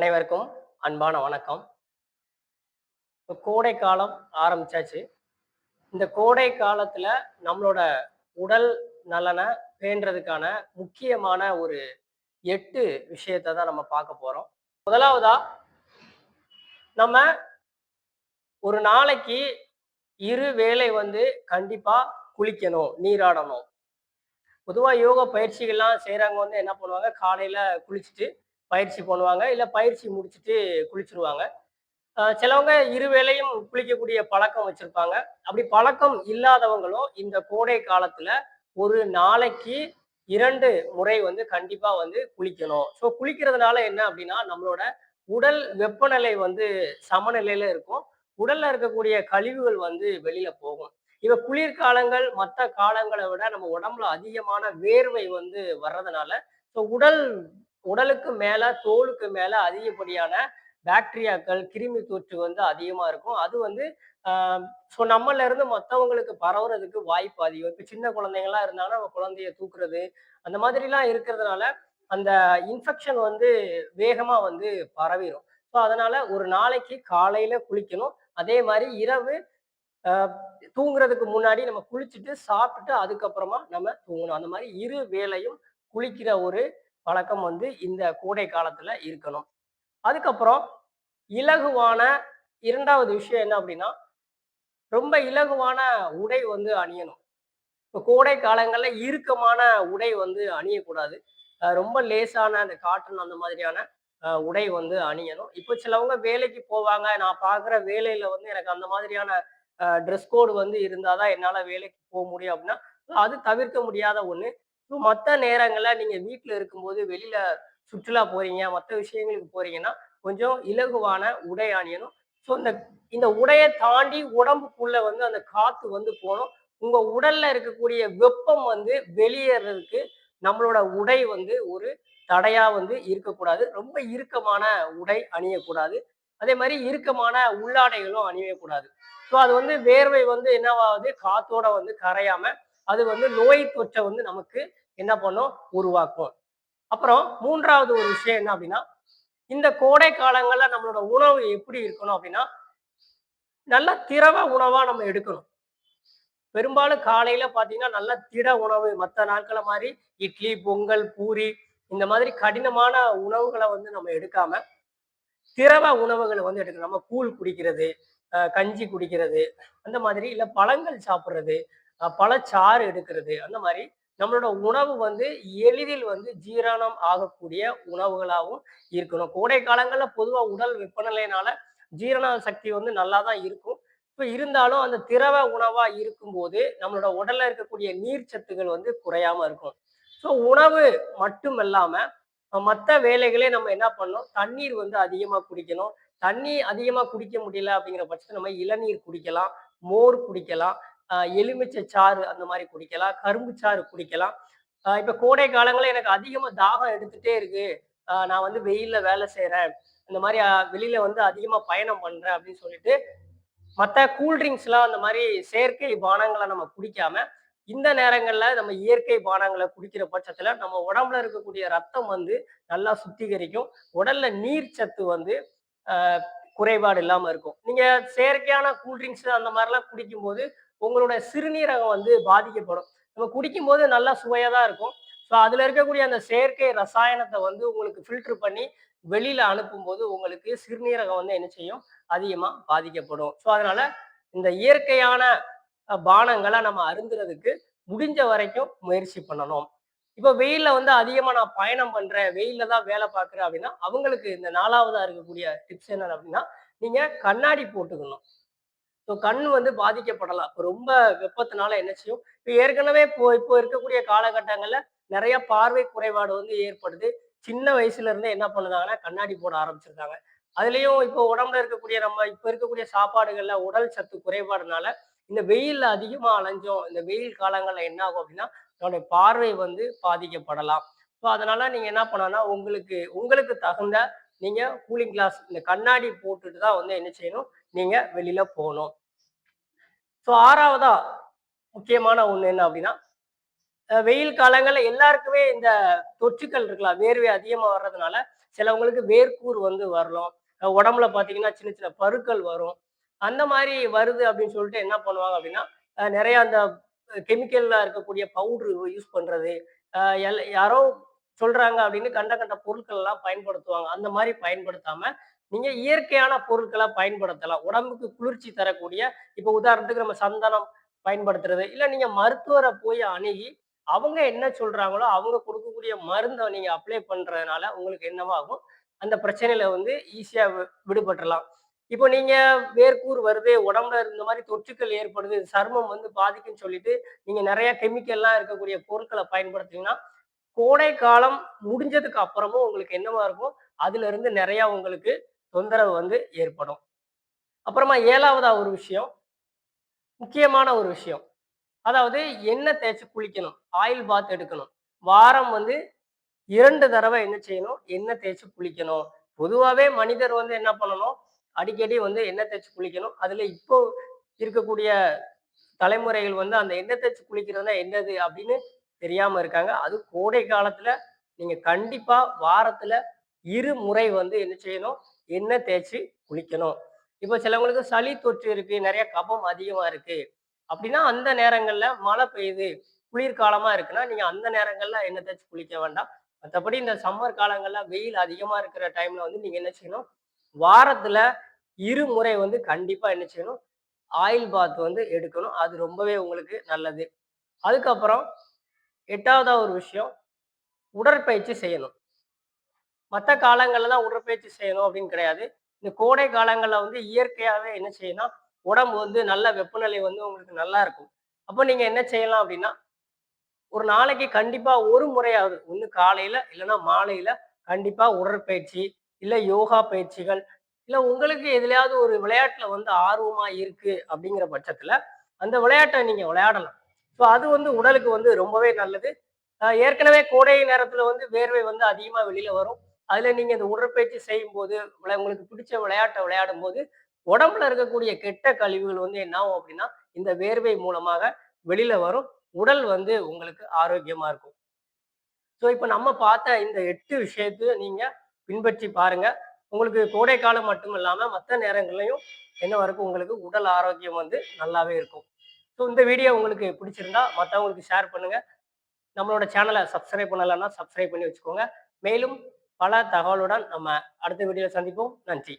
அனைவருக்கும் அன்பான வணக்கம். இப்போ கோடை காலம் ஆரம்பிச்சாச்சு. இந்த கோடை காலத்துல நம்மளோட உடல் நலனை பேன்றதுக்கான முக்கியமான ஒரு எட்டு விஷயத்தை தான் நம்ம பார்க்க போறோம். முதலாவதா நம்ம ஒரு நாளைக்கு இரு வேளை வந்து கண்டிப்பா குளிக்கணும் நீராடணும். பொதுவா யோகா பயிற்சிகள்லாம் செய்கிறவங்க வந்து என்ன பண்ணுவாங்க காலையில குளிச்சுட்டு பயிற்சி பண்ணுவாங்க இல்லை பயிற்சி முடிச்சுட்டு குளிச்சிருவாங்க. சிலவங்க இரு வேளையும் குளிக்கக்கூடிய பழக்கம் வச்சுருப்பாங்க. அப்படி பழக்கம் இல்லாதவங்களும் இந்த கோடை காலத்தில் ஒரு நாளைக்கு இரண்டு முறை வந்து கண்டிப்பாக வந்து குளிக்கணும். ஸோ குளிக்கிறதுனால என்ன அப்படின்னா நம்மளோட உடல் வெப்பநிலை வந்து சமநிலையில இருக்கும். உடல்ல இருக்கக்கூடிய கழிவுகள் வந்து வெளியில போகும். இப்போ குளிர்காலங்கள் மற்ற காலங்களை விட நம்ம உடம்புல அதிகமான வேர்வை வந்து வர்றதுனால ஸோ உடல் உடலுக்கு மேல தோலுக்கு மேல அதிகப்படியான பாக்டீரியாக்கள் கிருமி தொற்று வந்து அதிகமா இருக்கும். அது வந்து ஸோ நம்மள இருந்து மற்றவங்களுக்கு பரவுறதுக்கு வாய்ப்பு அதிகம். இப்போ சின்ன குழந்தைங்கலாம் இருந்தாங்கன்னா நம்ம குழந்தைய தூக்குறது அந்த மாதிரிலாம் இருக்கிறதுனால அந்த இன்ஃபெக்ஷன் வந்து வேகமா வந்து பரவிடும் ஸோ அதனால ஒரு நாளைக்கு காலையில குளிக்கணும். அதே மாதிரி இரவு தூங்குறதுக்கு முன்னாடி நம்ம குளிச்சுட்டு சாப்பிட்டுட்டு அதுக்கப்புறமா நம்ம தூங்கணும். அந்த மாதிரி இரு வேளையும் குளிக்கிற ஒரு பழக்கம் வந்து இந்த கோடை காலத்துல இருக்கணும். அதுக்கப்புறம் இலகுவான இரண்டாவது விஷயம் என்ன அப்படின்னா ரொம்ப இலகுவான உடை வந்து அணியணும். இப்போ கோடை காலங்கள்ல இறுக்கமான உடை வந்து அணியக்கூடாது. ரொம்ப லேசான அந்த காட்டன் அந்த மாதிரியான உடை வந்து அணியணும். இப்போ சிலவங்க வேலைக்கு போவாங்க. நான் பார்க்குற வேலையில வந்து எனக்கு அந்த மாதிரியான ட்ரெஸ் கோடு வந்து இருந்தாதான் என்னால் வேலைக்கு போக முடியும் அப்படின்னா அது தவிர்க்க முடியாத ஒன்று ஸோ மற்ற நேரங்களில் நீங்கள் வீட்டில் இருக்கும்போது வெளியில சுற்றுலா போறீங்க மற்ற விஷயங்களுக்கு போறீங்கன்னா கொஞ்சம் இலகுவான உடை அணியணும். ஸோ இந்த இந்த உடையை தாண்டி உடம்புக்குள்ள வந்து அந்த காத்து வந்து போகணும். உங்க உடல்ல இருக்கக்கூடிய வெப்பம் வந்து வெளியேறதுக்கு நம்மளோட உடை வந்து ஒரு தடையா வந்து இருக்கக்கூடாது. ரொம்ப இறுக்கமான உடை அணியக்கூடாது. அதே மாதிரி இறுக்கமான உள்ளாடைகளும் அணியக்கூடாது. ஸோ அது வந்து வேர்வை வந்து என்னவாகுது? காத்தோட வந்து கரையாம அது வந்து நோய் தொற்றை வந்து நமக்கு என்ன பண்ணும்? உருவாக்கும். அப்புறம் மூன்றாவது ஒரு விஷயம் என்ன அப்படின்னா இந்த கோடை காலங்கள்ல நம்மளோட உணவு எப்படி இருக்கணும் அப்படின்னா நல்ல திரவ உணவா நம்ம எடுக்கணும். பெரும்பாலும் காலையில பாத்தீங்கன்னா நல்ல திட உணவு மற்ற நாட்களை மாதிரி இட்லி பொங்கல் பூரி இந்த மாதிரி கடினமான உணவுகளை வந்து நம்ம எடுக்காம திரவ உணவுகளை வந்து எடுக்கணும். நம்ம கூழ் குடிக்கிறது அஹ் கஞ்சி குடிக்கிறது அந்த மாதிரி இல்ல பழங்கள் சாப்பிட்றது பழச்சாறு எடுக்கிறது அந்த மாதிரி நம்மளோட உணவு வந்து எளிதில் வந்து ஜீரணம் ஆகக்கூடிய உணவுகளாகவும் இருக்கணும். கோடை காலங்களில் பொதுவாக உடல் வெப்பநிலையினால ஜீரண சக்தி வந்து நல்லா தான் இருக்கும். இப்போ இருந்தாலும் அந்த திரவ உணவா இருக்கும்போது நம்மளோட உடல்ல இருக்கக்கூடிய நீர் சத்துகள் வந்து குறையாம இருக்கும். ஸோ உணவு மட்டும் இல்லாம மற்ற வேலைகளே நம்ம என்ன பண்ணணும்? தண்ணீர் வந்து அதிகமாக குடிக்கணும். தண்ணி அதிகமாக குடிக்க முடியல அப்படிங்கிற பட்சத்தில் நம்ம இளநீர் குடிக்கலாம் மோர் குடிக்கலாம் எலுமிச்சை சாறு அந்த மாதிரி குடிக்கலாம் கரும்பு சாறு குடிக்கலாம். ஆஹ் கோடை காலங்களில் எனக்கு அதிகமாக தாகம் எடுத்துட்டே இருக்கு. ஆஹ் நான் வந்து வெயில்ல வேலை செய்கிறேன் இந்த மாதிரி வெளியில் வெளியில வந்து அதிகமாக பயணம் பண்றேன் அப்படின்னு சொல்லிட்டு மற்ற கூல்ட்ரிங்க்ஸ்லாம் அந்த மாதிரி செயற்கை பானங்களை நம்ம குடிக்காம இந்த நேரங்களில் நம்ம இயற்கை பானங்களை குடிக்கிற பட்சத்தில் நம்ம உடம்புல இருக்கக்கூடிய ரத்தம் வந்து நல்லா சுத்திகரிக்கும். உடல்ல நீர் சத்து வந்து ஆஹ் குறைபாடு இல்லாமல் இருக்கும். நீங்க செயற்கையான கூல்ட்ரிங்க்ஸ் அந்த மாதிரிலாம் குடிக்கும்போது உங்களோட சிறுநீரகம் வந்து பாதிக்கப்படும். நம்ம குடிக்கும் போது நல்லா சுவையாக தான் இருக்கும். ஸோ அதுல இருக்கக்கூடிய அந்த செயற்கை ரசாயனத்தை வந்து உங்களுக்கு ஃபில்டர் பண்ணி வெளியில அனுப்பும்போது உங்களுக்கு சிறுநீரகம் வந்து என்ன செய்யும்? அதிகமா பாதிக்கப்படும். ஸோ அதனால இந்த இயற்கையான பானங்களை நம்ம அருந்துறதுக்கு முடிஞ்ச வரைக்கும் முயற்சி பண்ணணும். இப்போ வெயில்ல வந்து அதிகமா நான் பயணம் பண்றேன் வெயில்ல தான் வேலை பார்க்குறேன் அப்படின்னா அவங்களுக்கு இந்த நாலாவதா இருக்கக்கூடிய டிப்ஸ் என்ன அப்படின்னா நீங்க கண்ணாடி போட்டுக்கணும். ஸோ கண் வந்து பாதிக்கப்படலாம். ரொம்ப வெப்பத்தினால என்ன செய்யும்? இப்போ ஏற்கனவே இப்போ இப்போ இருக்கக்கூடிய காலகட்டங்களில் நிறைய பார்வை குறைபாடு வந்து ஏற்படுது. சின்ன வயசுல இருந்தே என்ன பண்ணுதாங்கன்னா கண்ணாடி போட ஆரம்பிச்சிருக்காங்க. அதுலயும் இப்போ உடம்புல இருக்கக்கூடிய நம்ம இப்போ இருக்கக்கூடிய சாப்பாடுகள்ல உடல் சத்து குறைபாடுனால இந்த வெயில் அதிகமா அலைஞ்சோம் இந்த வெயில் காலங்கள்ல என்ன ஆகும் அப்படின்னா நம்மளுடைய பார்வை வந்து பாதிக்கப்படலாம். ஸோ அதனால நீங்க என்ன பண்ணனா உங்களுக்கு உங்களுக்கு தகுந்த நீங்க கூலிங் கிளாஸ் இந்த கண்ணாடி போட்டுட்டு தான் வந்து என்ன செய்யணும்? நீங்க வெளியில போகணும். ஸோ ஆறாவதா முக்கியமான ஒண்ணு என்ன அப்படின்னா வெயில் காலங்கள்ல எல்லாருக்குமே இந்த தொற்றுக்கள் இருக்கலாம் வேர்வை அதிகமா வர்றதுனால சிலவங்களுக்கு வேர்க்கூர் வந்து வரலாம். உடம்புல பாத்தீங்கன்னா சின்ன சின்ன பருக்கள் வரும். அந்த மாதிரி வருது அப்படின்னு சொல்லிட்டு என்ன பண்ணுவாங்க அப்படின்னா நிறைய அந்த கெமிக்கல்ல இருக்கக்கூடிய பவுடர் யூஸ் பண்றது யாரோ சொல்றாங்க அப்படின்னு கண்ட கண்ட பொருட்கள் எல்லாம் பயன்படுத்துவாங்க. அந்த மாதிரி பயன்படுத்தாம நீங்க இயற்கையான பொருட்களை பயன்படுத்தலாம். உடம்புக்கு குளிர்ச்சி தரக்கூடிய இப்போ உதாரணத்துக்கு நம்ம சந்தனம் பயன்படுத்துறது இல்ல நீங்க மருத்துவரை போய் அணுகி அவங்க என்ன சொல்றாங்களோ அவங்க கொடுக்கக்கூடிய மருந்தை நீங்க அப்ளை பண்றதுனால உங்களுக்கு என்னவாகும் அந்த பிரச்சனையில வந்து ஈஸியா விடுபட்டுலாம் இப்போ நீங்க வேர்க்கூர் வருது உடம்புல இந்த மாதிரி தொற்றுக்கள் ஏற்படுது சர்மம் வந்து பாதிக்குன்னு சொல்லிட்டு நீங்க நிறைய கெமிக்கல்லாம் இருக்கக்கூடிய பொருட்களை பயன்படுத்துனீங்கன்னா கோடை காலம் முடிஞ்சதுக்கு அப்புறமும் உங்களுக்கு என்னவா இருக்கும்? அதுல இருந்து நிறைய உங்களுக்கு தொந்தரவு வந்து ஏற்படும். அப்புறமா ஏழாவதா ஒரு விஷயம் முக்கியமான ஒரு விஷயம். அதாவது எண்ணெய் தேய்ச்சி குளிக்கணும் ஆயில் பாத் எடுக்கணும். வாரம் வந்து இரண்டு தடவை என்ன செய்யணும்? எண்ணெய் தேய்ச்சி குளிக்கணும். பொதுவாகவே மனிதர் வந்து என்ன பண்ணணும்? அடிக்கடி வந்து எண்ணெய் தேய்ச்சி குளிக்கணும். அதுல இப்போ இருக்கக்கூடிய தலைமுறைகள் வந்து அந்த எண்ணெய் தேய்ச்சி குளிக்கிறதுனா என்னது அப்படின்னு தெரியாமல் இருக்காங்க. அது கோடை காலத்தில் நீங்கள் கண்டிப்பாக வாரத்தில் இரு முறை வந்து என்ன செய்யணும்? எண்ணெய் தேய்ச்சி குளிக்கணும். இப்போ சிலவங்களுக்கு சளி தொற்று இருக்கு நிறைய கபம் அதிகமா இருக்கு. அப்படின்னா அந்த நேரங்கள்ல மழை பெய்யுது குளிர்காலமா இருக்குன்னா நீங்க அந்த நேரங்கள்ல எண்ணெய் தேய்ச்சி குளிக்க வேண்டாம். மற்றபடி இந்த சம்மர் காலங்கள்ல வெயில் அதிகமா இருக்கிற டைம்ல வந்து நீங்க என்ன செய்யணும்? வாரத்துல இரு முறை வந்து கண்டிப்பா என்ன செய்யணும்? ஆயில் பாத் வந்து எடுக்கணும். அது ரொம்பவே உங்களுக்கு நல்லது. அதுக்கப்புறம் எட்டாவதா ஒரு விஷயம் உடற்பயிற்சி செய்யணும். மற்ற காலங்களில் தான் உடற்பயிற்சி செய்யணும் அப்படின்னு கிடையாது. இந்த கோடை காலங்களில் வந்து இயற்கையாகவே என்ன செய்யணும் உடம்பு வந்து நல்ல வெப்பநிலை வந்து உங்களுக்கு நல்லா இருக்கும். அப்போ நீங்க என்ன செய்யலாம் அப்படின்னா ஒரு நாளைக்கு கண்டிப்பா ஒரு முறையாவது ஒன்று காலையில இல்லைன்னா மாலையில கண்டிப்பா உடற்பயிற்சி இல்லை யோகா பயிற்சிகள் இல்லை உங்களுக்கு எதுலையாவது ஒரு விளையாட்டுல வந்து ஆர்வமா இருக்கு அப்படிங்கிற பட்சத்துல அந்த விளையாட்டை நீங்க விளையாடலாம். ஸோ அது வந்து உடலுக்கு வந்து ரொம்பவே நல்லது. ஏற்கனவே கோடை நேரத்துல வந்து வேர்வை வந்து அதிகமா வெளியில வரும். அதில் நீங்கள் இந்த உடற்பயிற்சி செய்யும் போது உங்களுக்கு பிடிச்ச விளையாட்டை விளையாடும் போது உடம்புல இருக்கக்கூடிய கெட்ட கழிவுகள் வந்து என்ன ஆகும் அப்படின்னா இந்த வேர்வை மூலமாக வெளியில வரும். உடல் வந்து உங்களுக்கு ஆரோக்கியமா இருக்கும். ஸோ இப்போ நம்ம பார்த்த இந்த எட்டு விஷயத்தையும் நீங்க பின்பற்றி பாருங்க. உங்களுக்கு கோடை காலம் மட்டும் இல்லாம மற்ற நேரங்கள்லையும் என்ன வரைக்கும் உங்களுக்கு உடல் ஆரோக்கியம் வந்து நல்லாவே இருக்கும். ஸோ இந்த வீடியோ உங்களுக்கு பிடிச்சிருந்தா மற்றவங்களுக்கு ஷேர் பண்ணுங்க. நம்மளோட சேனலை சப்ஸ்கிரைப் பண்ணலன்னா சப்ஸ்கிரைப் பண்ணி வச்சுக்கோங்க. மேலும் பல தகவலுடன் நம்ம அடுத்த வீடியோவில் சந்திப்போம். நன்றி.